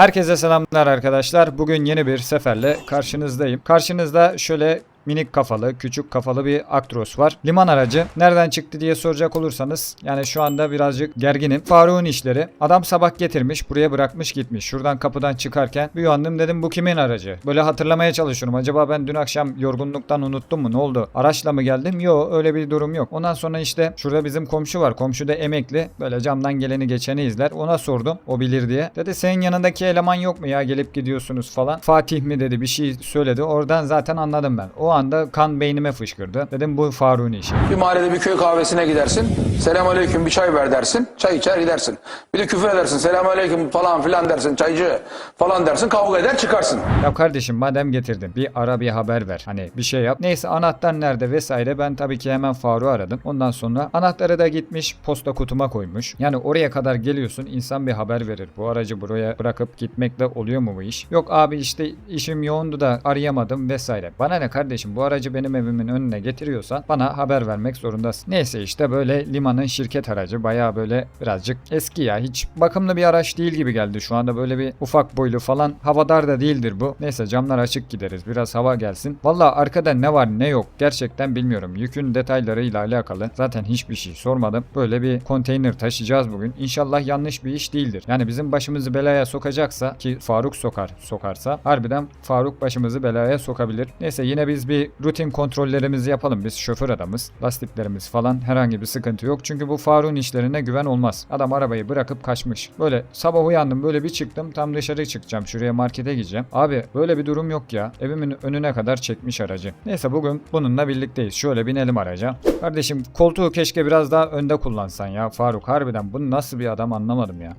Herkese selamlar arkadaşlar. Bugün yeni bir seferle karşınızdayım. Karşınızda şöyle minik kafalı, küçük kafalı bir Actros var. Liman aracı. Nereden çıktı diye soracak olursanız yani şu anda birazcık gerginim. Faruk'un işleri. Adam sabah getirmiş, buraya bırakmış gitmiş. Şuradan kapıdan çıkarken bir uyandım dedim bu kimin aracı? Böyle hatırlamaya çalışıyorum. Acaba ben dün akşam yorgunluktan unuttum mu? Ne oldu? Araçla mı geldim? Yok öyle bir durum yok. Ondan sonra işte şurada bizim komşu var. Komşu da emekli. Böyle camdan geleni geçeni izler. Ona sordum. O bilir diye. Dedi senin yanındaki eleman yok mu ya gelip gidiyorsunuz falan. Fatih mi dedi bir şey söyledi. Oradan zaten anladım ben. O anda kan beynime fışkırdı. Dedim bu Faruk'un işi. Bir mahallede bir köy kahvesine gidersin. Selam aleyküm bir çay ver dersin. Çay içer gidersin. Bir de küfür edersin. Selam aleyküm falan filan dersin. Çaycı falan dersin. Kavga eder çıkarsın. Ya kardeşim madem getirdin bir ara bir haber ver. Hani bir şey yap. Neyse anahtar nerede vesaire ben tabii ki hemen Faruk'u aradım. Ondan sonra anahtarı da gitmiş posta kutuma koymuş. Yani oraya kadar geliyorsun insan bir haber verir. Bu aracı buraya bırakıp gitmekle oluyor mu bu iş? Yok abi işte işim yoğundu da arayamadım vesaire. Bana ne kardeşim bu aracı benim evimin önüne getiriyorsan bana haber vermek zorundasın. Neyse işte böyle limanın şirket aracı baya böyle birazcık eski ya. Hiç bakımlı bir araç değil gibi geldi şu anda böyle bir ufak boylu falan. Havadar da değildir bu. Neyse camlar açık gideriz. Biraz hava gelsin. Valla arkada ne var ne yok gerçekten bilmiyorum. Yükün detaylarıyla alakalı zaten hiçbir şey sormadım. Böyle bir konteyner taşıyacağız bugün. İnşallah yanlış bir iş değildir. Yani bizim başımızı belaya sokacaksa ki Faruk sokar sokarsa harbiden Faruk başımızı belaya sokabilir. Neyse yine biz bir rutin kontrollerimizi yapalım. Biz şoför adamız. Lastiklerimiz falan herhangi bir sıkıntı yok. Çünkü bu Faruk'un işlerine güven olmaz. Adam arabayı bırakıp kaçmış. Böyle sabah uyandım böyle bir çıktım. Tam dışarı çıkacağım. Şuraya markete gideceğim. Abi böyle bir durum yok ya. Evimin önüne kadar çekmiş aracı. Neyse bugün bununla birlikteyiz. Şöyle binelim araca. Kardeşim koltuğu keşke biraz daha önde kullansan ya Faruk. Harbiden bu nasıl bir adam anlamadım ya.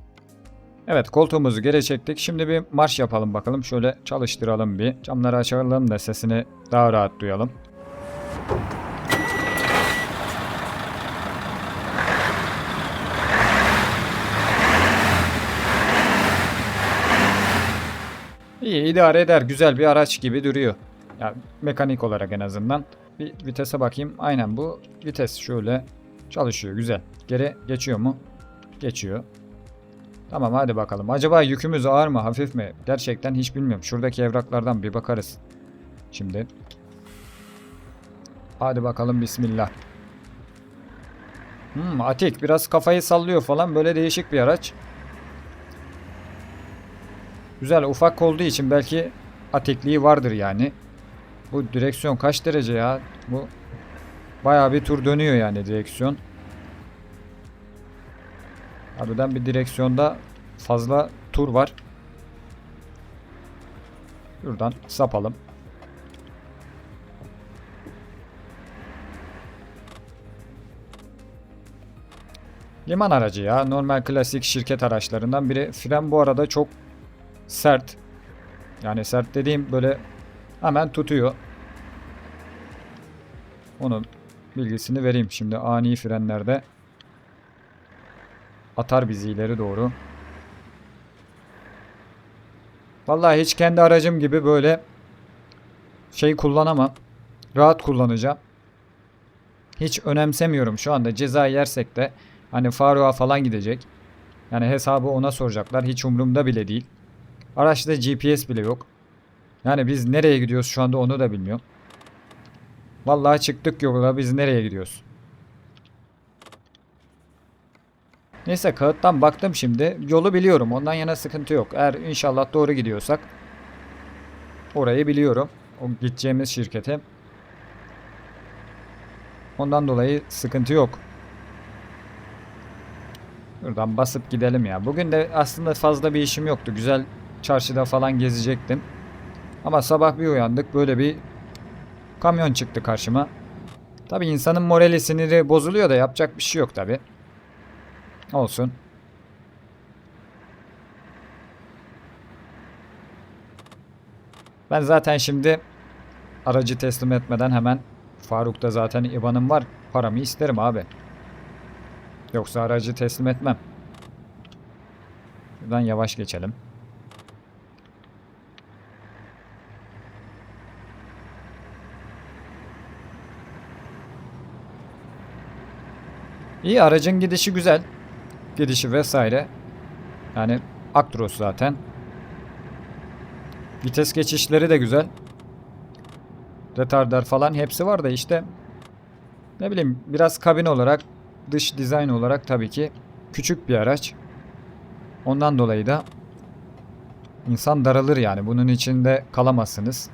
Evet koltuğumuzu geri çektik. Şimdi bir marş yapalım bakalım. Şöyle çalıştıralım bir. Camları açalım da sesini daha rahat duyalım. İyi idare eder. Güzel bir araç gibi duruyor. Ya mekanik olarak en azından. Bir vitese bakayım. Aynen bu vites şöyle çalışıyor. Güzel. Geri geçiyor mu? Geçiyor. Tamam hadi bakalım. Acaba yükümüz ağır mı hafif mi? Gerçekten hiç bilmiyorum. Şuradaki evraklardan bir bakarız. Şimdi. Hadi bakalım bismillah. Hmm, Atik biraz kafayı sallıyor falan. Böyle değişik bir araç. Güzel ufak olduğu için belki atikliği vardır yani. Bu direksiyon kaç derece ya? Bu bayağı bir tur dönüyor yani direksiyon. Harbiden bir direksiyonda fazla tur var. Buradan sapalım. Liman aracı ya. Normal klasik şirket araçlarından biri. Fren bu arada çok sert. Yani sert dediğim böyle hemen tutuyor. Onun bilgisini vereyim. Şimdi ani frenlerde atar bizi ileri doğru. Vallahi hiç kendi aracım gibi böyle şey kullanamam. Rahat kullanacağım. Hiç önemsemiyorum şu anda ceza yersek de hani Faruk'a falan gidecek. Yani hesabı ona soracaklar. Hiç umurumda bile değil. Araçta GPS bile yok. Yani biz nereye gidiyoruz şu anda onu da bilmiyorum. Vallahi çıktık yola biz nereye gidiyoruz? Neyse kağıttan baktım şimdi. Yolu biliyorum. Ondan yana sıkıntı yok. Eğer inşallah doğru gidiyorsak orayı biliyorum. O gideceğimiz şirkete. Ondan dolayı sıkıntı yok. Buradan basıp gidelim ya. Bugün de aslında fazla bir işim yoktu. Güzel çarşıda falan gezecektim. Ama sabah bir uyandık böyle bir kamyon çıktı karşıma. Tabi insanın morali siniri bozuluyor da yapacak bir şey yok tabi. Olsun. Ben zaten şimdi aracı teslim etmeden hemen Faruk'ta zaten IBAN'ım var. Paramı isterim abi. Yoksa aracı teslim etmem. Şuradan yavaş geçelim. İyi aracın gidişi güzel. Gidişi vesaire. Yani Actros zaten. Vites geçişleri de güzel. Retardar falan hepsi var da işte ne bileyim biraz kabin olarak dış dizayn olarak tabii ki küçük bir araç. Ondan dolayı da insan daralır yani. Bunun içinde kalamazsınız.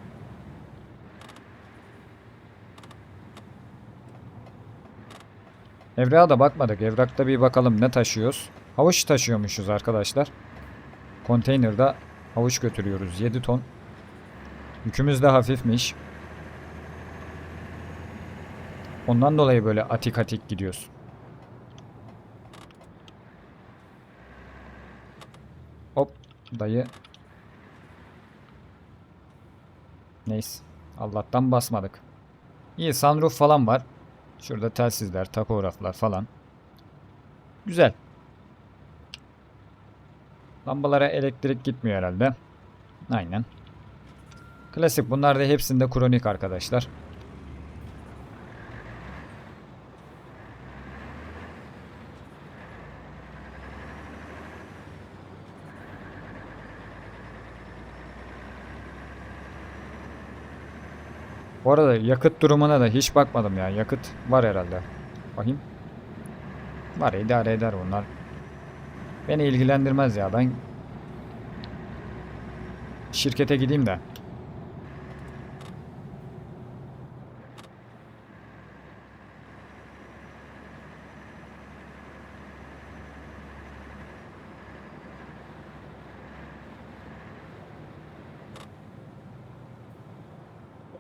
Evrağa da bakmadık. Evrakta bir bakalım ne taşıyoruz. Havuç taşıyormuşuz arkadaşlar. Konteynerda havuç götürüyoruz. 7 ton. Yükümüz de hafifmiş. Ondan dolayı böyle atik atik gidiyoruz. Hop dayı. Neyse. Allah'tan basmadık. İyi sunroof falan var. Şurada telsizler, takograflar falan. Güzel. Lambalara elektrik gitmiyor herhalde. Aynen. Klasik bunlar da hepsinde kronik arkadaşlar. Bu arada yakıt durumuna da hiç bakmadım ya. Yakıt var herhalde. Bakayım. Var idare eder bunlar. Beni ilgilendirmez ya. Ben şirkete gideyim de.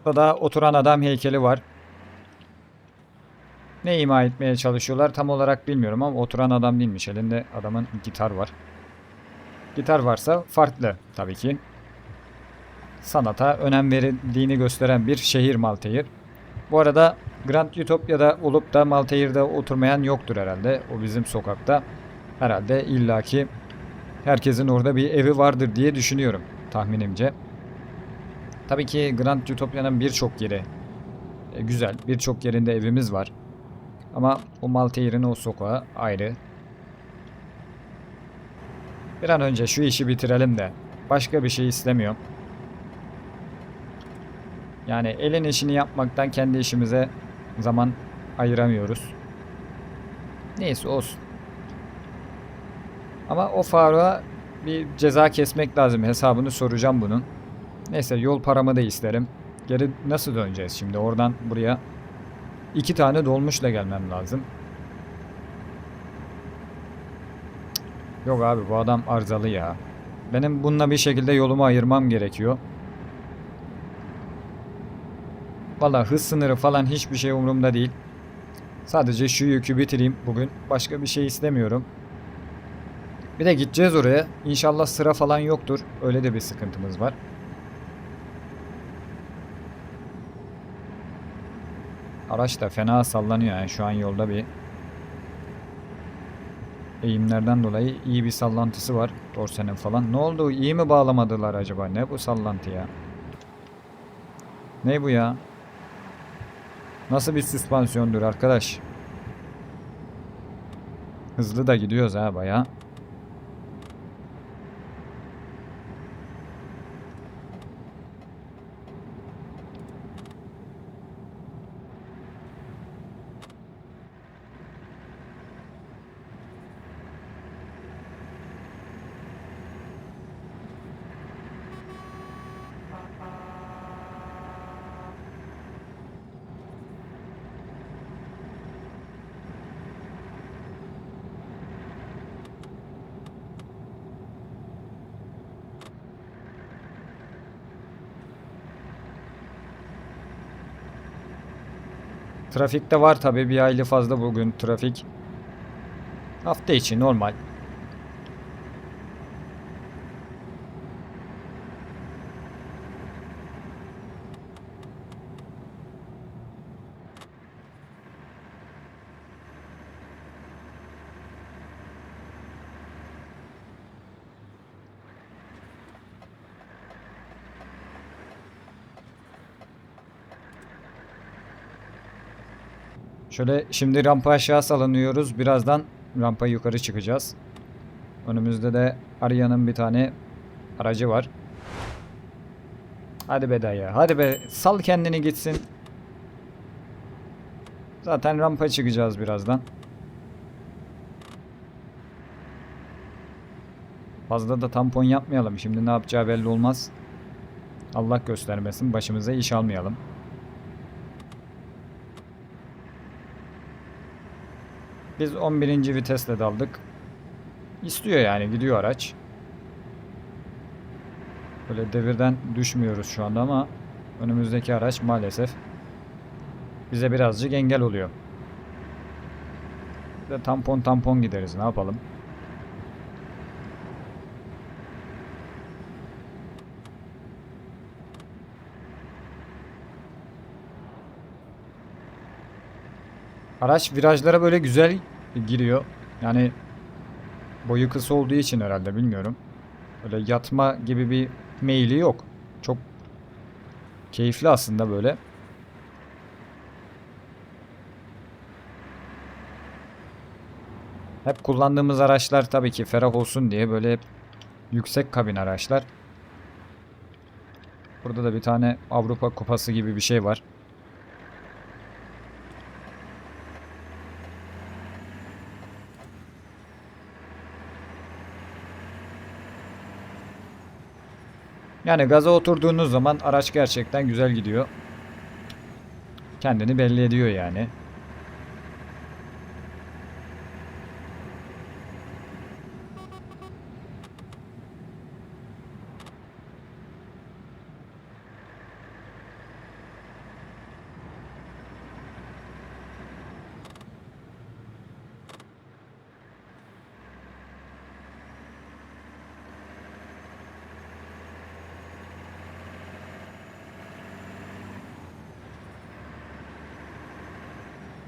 Burada da oturan adam heykeli var. Ne ima etmeye çalışıyorlar tam olarak bilmiyorum ama oturan adam değilmiş. Elinde adamın gitar var. Gitar varsa farklı tabii ki. Sanata önem verildiğini gösteren bir şehir Maltehir. Bu arada Grand Utopia'da olup da Maltehir'de oturmayan yoktur herhalde. O bizim sokakta. Herhalde illaki herkesin orada bir evi vardır diye düşünüyorum tahminimce. Tabii ki Grand Utopia'nın birçok yeri e, güzel. Birçok yerinde evimiz var. Ama o Maltehir'in o sokağı ayrı. Bir an önce şu işi bitirelim de başka bir şey istemiyorum. Yani elin işini yapmaktan kendi işimize zaman ayıramıyoruz. Neyse olsun. Ama o Faruk'a bir ceza kesmek lazım. Hesabını soracağım bunun. Neyse yol paramı da isterim. Geri nasıl döneceğiz şimdi? Oradan buraya iki tane dolmuşla gelmem lazım. Yok abi bu adam arızalı ya. Benim bununla bir şekilde yolumu ayırmam gerekiyor. Valla hız sınırı falan hiçbir şey umurumda değil. Sadece şu yükü bitireyim bugün. Başka bir şey istemiyorum. Bir de gideceğiz oraya. İnşallah sıra falan yoktur. Öyle de bir sıkıntımız var. Araç da fena sallanıyor yani şu an yolda bir eğimlerden dolayı iyi bir sallantısı var dorsenin falan. Ne oldu? İyi mi bağlamadılar acaba? Ne bu sallantı ya? Ne bu ya? Nasıl bir süspansiyondur arkadaş? Hızlı da gidiyoruz ha baya. Trafikte var tabi bir hayli fazla bugün trafik. Hafta içi normal. Şöyle şimdi rampa aşağı salınıyoruz. Birazdan rampa yukarı çıkacağız. Önümüzde de Aria'nın bir tane aracı var. Hadi be dayı. Hadi be. Sal kendini gitsin. Zaten rampa çıkacağız birazdan. Fazla da tampon yapmayalım. Şimdi ne yapacağı belli olmaz. Allah göstermesin. Başımıza iş almayalım. Biz 11. vitesle daldık. İstiyor yani gidiyor araç. Böyle devirden düşmüyoruz şu anda ama önümüzdeki araç maalesef bize birazcık engel oluyor. Bir de tampon tampon gideriz ne yapalım. Araç virajlara böyle güzel giriyor. Yani boyu kısa olduğu için herhalde bilmiyorum. Böyle yatma gibi bir meyili yok. Çok keyifli aslında böyle. Hep kullandığımız araçlar tabii ki ferah olsun diye böyle hep yüksek kabin araçlar. Burada da bir tane Avrupa Kupası gibi bir şey var. Yani gaza oturduğunuz zaman araç gerçekten güzel gidiyor. Kendini belli ediyor yani.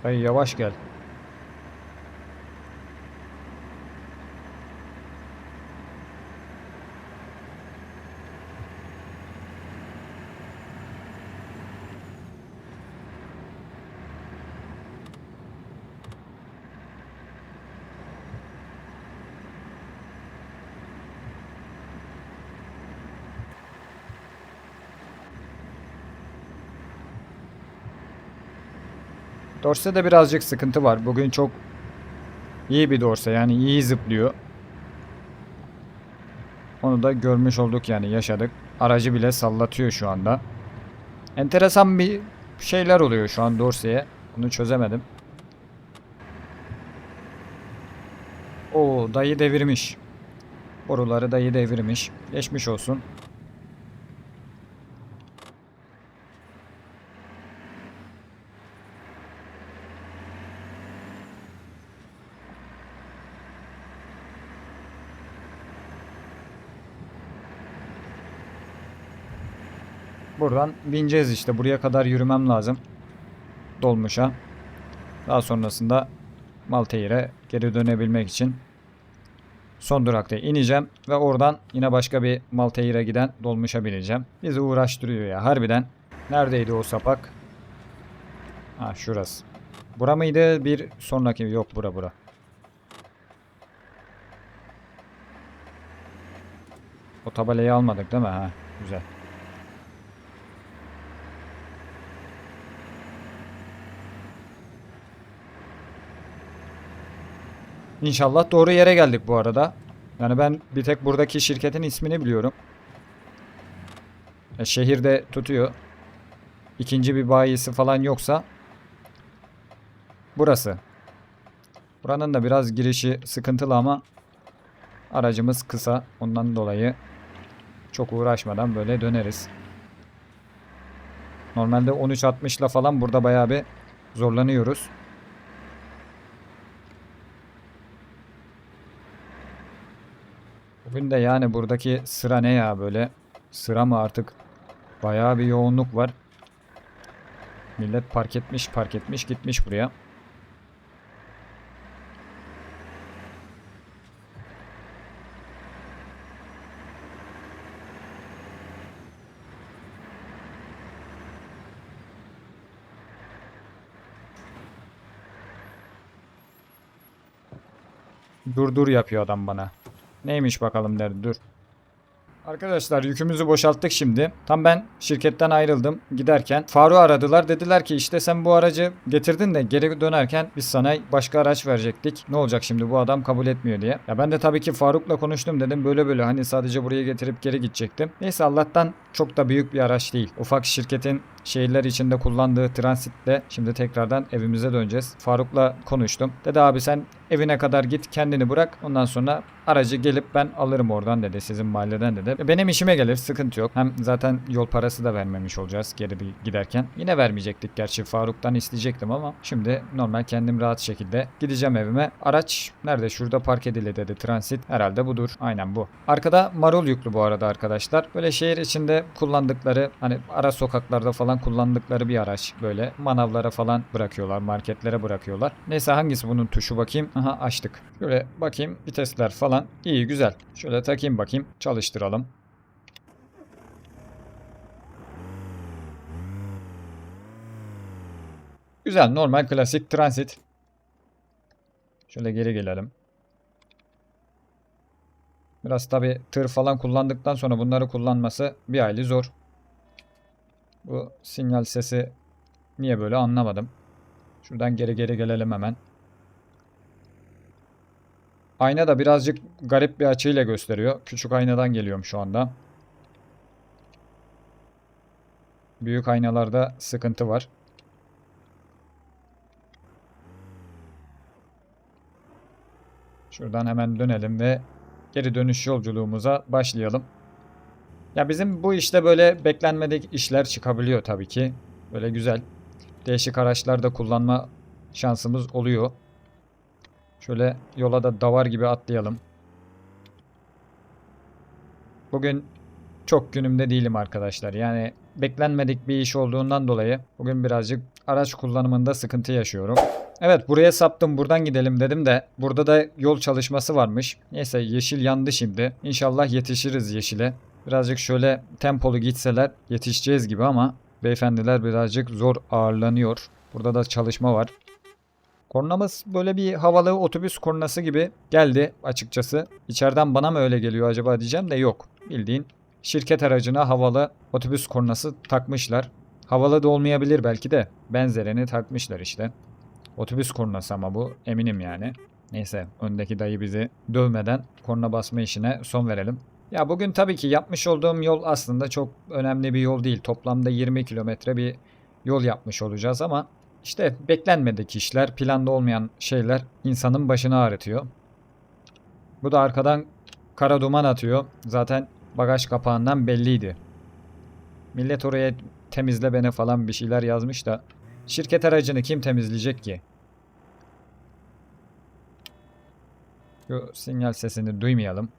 Dayı yavaş gel. Dorse'de birazcık sıkıntı var. Bugün çok iyi bir Dorse yani iyi zıplıyor. Onu da görmüş olduk yani yaşadık. Aracı bile sallatıyor şu anda. Enteresan bir şeyler oluyor şu an Dorse'ye. Onu çözemedim. O dayı devirmiş. Boruları dayı devirmiş. Geçmiş olsun. Buradan bineceğiz işte. Buraya kadar yürümem lazım. Dolmuşa. Daha sonrasında Malteir'e geri dönebilmek için son durakta ineceğim ve oradan yine başka bir Malteir'e giden dolmuşa bineceğim. Bizi uğraştırıyor ya harbiden. Neredeydi o sapak? Ha şurası. Bura mıydı? Bir sonraki yok bura bura. O tabelayı almadık değil mi? Ha güzel. İnşallah doğru yere geldik bu arada. Yani ben bir tek buradaki şirketin ismini biliyorum. E, şehirde tutuyor. İkinci bir bayisi falan yoksa burası. Buranın da biraz girişi sıkıntılı ama aracımız kısa. Ondan dolayı çok uğraşmadan böyle döneriz. Normalde 13.60 ile falan burada bayağı bir zorlanıyoruz. De yani buradaki sıra ne ya böyle? Sıra mı artık? Bayağı bir yoğunluk var. Millet park etmiş park etmiş gitmiş buraya. Dur dur yapıyor adam bana. Neymiş bakalım der dur. Arkadaşlar yükümüzü boşalttık şimdi. Tam ben şirketten ayrıldım. Giderken Faruk'u aradılar. Dediler ki işte sen bu aracı getirdin de geri dönerken biz sana başka araç verecektik. Ne olacak şimdi bu adam kabul etmiyor diye. Ya ben de tabii ki Faruk'la konuştum dedim. Böyle böyle hani sadece buraya getirip geri gidecektim. Neyse Allah'tan çok da büyük bir araç değil. Ufak şirketin şehirler içinde kullandığı transitle şimdi tekrardan evimize döneceğiz. Faruk'la konuştum. Dedi abi sen evine kadar git kendini bırak. Ondan sonra aracı gelip ben alırım oradan dedi sizin mahalleden dedi. E, Benim işime gelir sıkıntı yok. Hem zaten yol parası da vermemiş olacağız geri giderken. Yine vermeyecektik gerçi Faruk'tan isteyecektim ama şimdi normal kendim rahat şekilde gideceğim evime. Araç nerede? Şurada park edili dedi transit. Herhalde budur. Aynen bu. Arkada marul yüklü bu arada arkadaşlar. Böyle şehir içinde kullandıkları hani ara sokaklarda falan kullandıkları bir araç. Böyle manavlara falan bırakıyorlar. Marketlere bırakıyorlar. Neyse hangisi bunun tuşu bakayım. Aha açtık. Şöyle bakayım vitesler falan. İyi güzel. Şöyle takayım bakayım. Çalıştıralım. Güzel normal klasik transit. Şöyle geri gelelim. Biraz tabi tır falan kullandıktan sonra bunları kullanması bir hayli zor. Bu sinyal sesi niye böyle anlamadım. Şuradan geri geri gelelim hemen. Ayna da birazcık garip bir açıyla gösteriyor. Küçük aynadan geliyorum şu anda. Büyük aynalarda sıkıntı var. Şuradan hemen dönelim ve geri dönüş yolculuğumuza başlayalım. Ya bizim bu işte böyle beklenmedik işler çıkabiliyor tabii ki. Böyle güzel. Değişik araçlarda kullanma şansımız oluyor. Şöyle yola da davar gibi atlayalım. Bugün çok günümde değilim arkadaşlar. Yani beklenmedik bir iş olduğundan dolayı bugün birazcık araç kullanımında sıkıntı yaşıyorum. Evet buraya saptım buradan gidelim dedim de burada da yol çalışması varmış. Neyse yeşil yandı şimdi. İnşallah yetişiriz yeşile. Birazcık şöyle tempolu gitseler yetişeceğiz gibi ama beyefendiler birazcık zor ağırlanıyor. Burada da çalışma var. Kornamız böyle bir havalı otobüs kornası gibi geldi açıkçası. İçeriden bana mı öyle geliyor acaba diyeceğim de yok. Bildiğin şirket aracına havalı otobüs kornası takmışlar. Havalı da olmayabilir belki de benzerini takmışlar işte. Otobüs kornası ama bu eminim yani. Neyse öndeki dayı bizi dövmeden korna basma işine son verelim. Ya bugün tabii ki yapmış olduğum yol aslında çok önemli bir yol değil. Toplamda 20 kilometre bir yol yapmış olacağız ama işte beklenmedik işler, planda olmayan şeyler insanın başını ağrıtıyor. Bu da arkadan kara duman atıyor. Zaten bagaj kapağından belliydi. Millet oraya temizle beni falan bir şeyler yazmış da şirket aracını kim temizleyecek ki? Şu sinyal sesini duymayalım.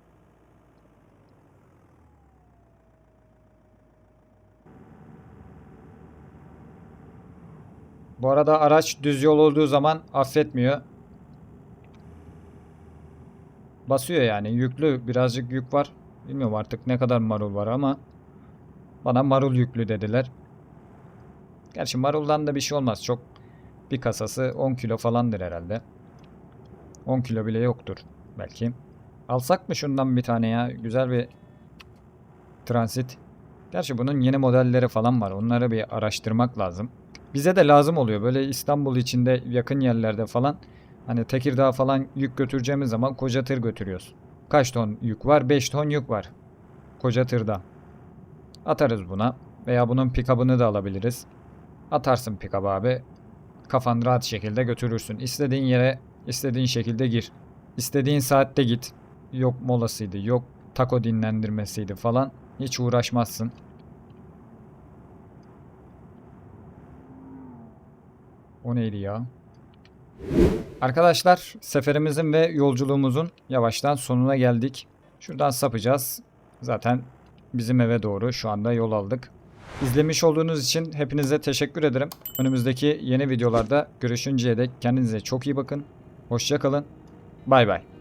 Bu arada araç düz yol olduğu zaman affetmiyor. Basıyor yani. Yüklü birazcık yük var. Bilmiyorum artık ne kadar marul var ama bana marul yüklü dediler. Gerçi maruldan da bir şey olmaz. Çok bir kasası 10 kilo falandır herhalde. 10 kilo bile yoktur belki. Alsak mı şundan bir tane ya? Güzel bir transit. Gerçi bunun yeni modelleri falan var. Onları bir araştırmak lazım. Bize de lazım oluyor. Böyle İstanbul içinde yakın yerlerde falan hani Tekirdağ falan yük götüreceğimiz zaman koca tır götürüyoruz. Kaç ton yük var? 5 ton yük var. Koca tırda. Atarız buna. Veya bunun pikabını da alabiliriz. Atarsın pikabı abi. Kafan rahat şekilde götürürsün. İstediğin yere istediğin şekilde gir. İstediğin saatte git. Yok molasıydı, yok taco dinlendirmesiydi falan. Hiç uğraşmazsın. O neydi ya? Arkadaşlar seferimizin ve yolculuğumuzun yavaştan sonuna geldik. Şuradan sapacağız. Zaten bizim eve doğru şu anda yol aldık. İzlemiş olduğunuz için hepinize teşekkür ederim. Önümüzdeki yeni videolarda görüşünceye dek kendinize çok iyi bakın. Hoşça kalın. Bay bay.